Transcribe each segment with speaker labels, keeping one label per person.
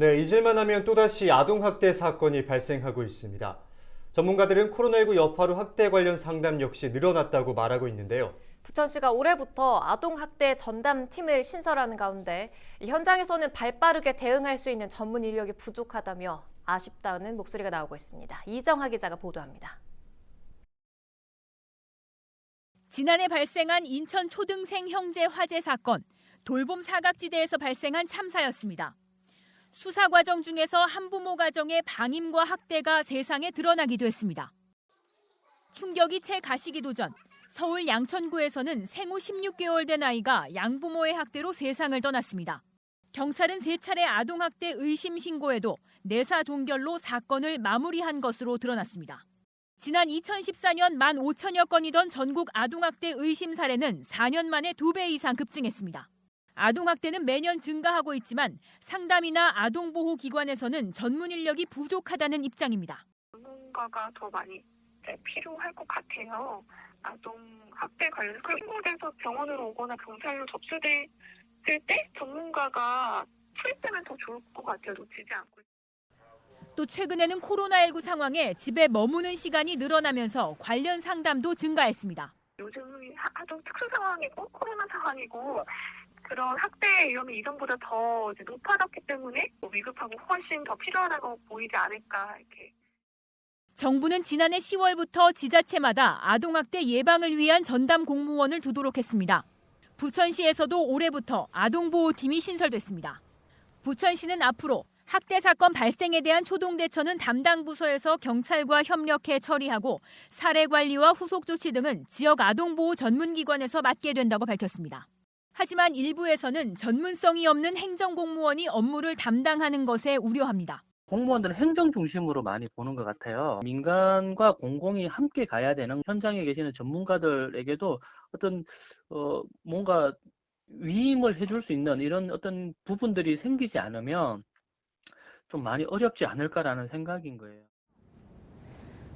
Speaker 1: 네, 잊을만 하면 또다시 아동학대 사건이 발생하고 있습니다. 전문가들은 코로나19 여파로 학대 관련 상담 역시 늘어났다고 말하고 있는데요.
Speaker 2: 부천시가 올해부터 아동학대 전담팀을 신설하는 가운데 이 현장에서는 발빠르게 대응할 수 있는 전문 인력이 부족하다며 아쉽다는 목소리가 나오고 있습니다. 이정하 기자가 보도합니다.
Speaker 3: 지난해 발생한 인천 초등생 형제 화재 사건, 돌봄 사각지대에서 발생한 참사였습니다. 수사 과정 중에서 한부모 가정의 방임과 학대가 세상에 드러나기도 했습니다. 충격이 채 가시기도 전 서울 양천구에서는 생후 16개월 된 아이가 양부모의 학대로 세상을 떠났습니다. 경찰은 세 차례 아동학대 의심 신고에도 내사 종결로 사건을 마무리한 것으로 드러났습니다. 지난 2014년 1만 5천여 건이던 전국 아동학대 의심 사례는 4년 만에 2배 이상 급증했습니다. 아동학대는 매년 증가하고 있지만 상담이나 아동보호기관에서는 전문 인력이 부족하다는 입장입니다.
Speaker 4: 전문가가 더 많이 이제 필요할 것 같아요. 아동 학대 관련 신고돼서 병원으로 오거나 경찰로 접수됐을 때 전문가가 투입되면 더 좋을 것 같아요. 놓치지 않고.
Speaker 3: 또 최근에는 코로나19 상황에 집에 머무는 시간이 늘어나면서 관련 상담도 증가했습니다.
Speaker 4: 요즘이 하- 하도 특수 상황이고 코로나 상황이고 그런 학대 위험이 이전보다 더 높아졌기 때문에 뭐 위급하고 훨씬 더 필요하다고 보이지 않을까 이렇게
Speaker 3: 정부는 지난해 10월부터 지자체마다 아동학대 예방을 위한 전담 공무원을 두도록 했습니다. 부천시에서도 올해부터 아동보호팀이 신설됐습니다. 부천시는 앞으로 학대 사건 발생에 대한 초동 대처는 담당 부서에서 경찰과 협력해 처리하고 사례 관리와 후속 조치 등은 지역 아동보호 전문기관에서 맡게 된다고 밝혔습니다. 하지만 일부에서는 전문성이 없는 행정공무원이 업무를 담당하는 것에 우려합니다.
Speaker 5: 공무원들은 행정 중심으로 많이 보는 것 같아요. 민간과 공공이 함께 가야 되는 현장에 계시는 전문가들에게도 어떤 어 뭔가 위임을 해줄 수 있는 이런 어떤 부분들이 생기지 않으면 좀 많이 어렵지 않을까라는 생각인 거예요.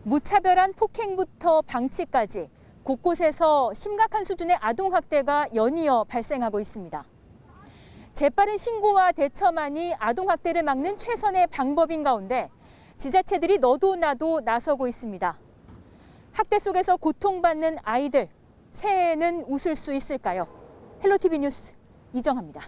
Speaker 6: 무차별한 폭행부터 방치까지 곳곳에서 심각한 수준의 아동학대가 연이어 발생하고 있습니다. 재빠른 신고와 대처만이 아동학대를 막는 최선의 방법인 가운데 지자체들이 너도 나도 나서고 있습니다. 학대 속에서 고통받는 아이들, 새해에는 웃을 수 있을까요? 헬로티비 뉴스 이정합니다.